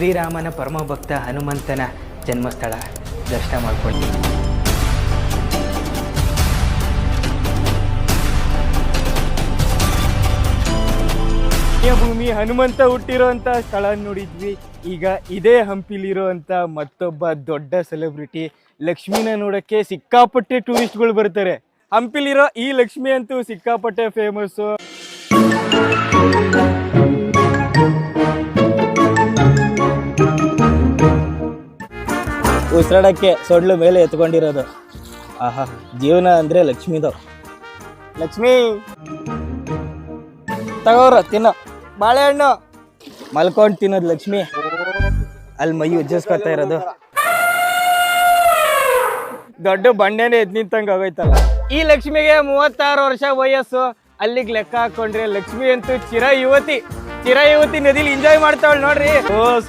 ಶ್ರೀರಾಮನ ಪರಮಭಕ್ತ ಹನುಮಂತನ ಜನ್ಮಸ್ಥಳ. ದರ್ಶನ ಮಾಡ್ಕೊಳ್ತೀವಿ ಭೂಮಿ ಹನುಮಂತ ಹುಟ್ಟಿರೋಂಥ ಸ್ಥಳ ನೋಡಿದ್ವಿ. ಈಗ ಇದೇ ಹಂಪಿಲಿರೋಂಥ ಮತ್ತೊಬ್ಬ ದೊಡ್ಡ ಸೆಲೆಬ್ರಿಟಿ ಲಕ್ಷ್ಮೀನ ನೋಡಕ್ಕೆ ಸಿಕ್ಕಾಪಟ್ಟೆ ಟೂರಿಸ್ಟ್ಗಳು ಬರ್ತಾರೆ. ಹಂಪಿಲಿರೋ ಈ ಲಕ್ಷ್ಮಿ ಅಂತೂ ಸಿಕ್ಕಾಪಟ್ಟೆ ಫೇಮಸ್ಸು ಉಸಿರಾಡಕ್ಕೆ ಸೊಡ್ಲು ಮೇಲೆ ಎತ್ಕೊಂಡಿರೋದು. ಆಹಾ, ಜೀವನ ಅಂದ್ರೆ ಲಕ್ಷ್ಮಿದು. ಲಕ್ಷ್ಮಿ! ತಗೋರ, ತಿನ್ನೋ. ಬಾಳೆಹಣ್ಣು! ಮಲ್ಕೊಂಡು ತಿನ್ನೋದು ಲಕ್ಷ್ಮಿ. ಅಲ್ಲಿ ಮೈ ಉಜ್ಜಿಸ್ಕೊತಾ ಇರೋದು. ದೊಡ್ಡ ಬಂಡೆನೇ ಎದ್ ನಿಂತಂಗ ಆಗೋಯ್ತಲ್ಲ. ಈ ಲಕ್ಷ್ಮಿಗೆ ಮೂವತ್ತಾರು ವರ್ಷ ವಯಸ್ಸು. ಅಲ್ಲಿಗೆ ಲೆಕ್ಕ ಹಾಕೊಂಡ್ರೆ ಲಕ್ಷ್ಮಿ ಅಂತೂ ಚಿರ ಯುವತಿ ಚಿರ ಯುವತಿ ನದಿಲಿ ಎಂಜಾಯ್ ಮಾಡ್ತಾವಳು ನೋಡ್ರಿ. ಓ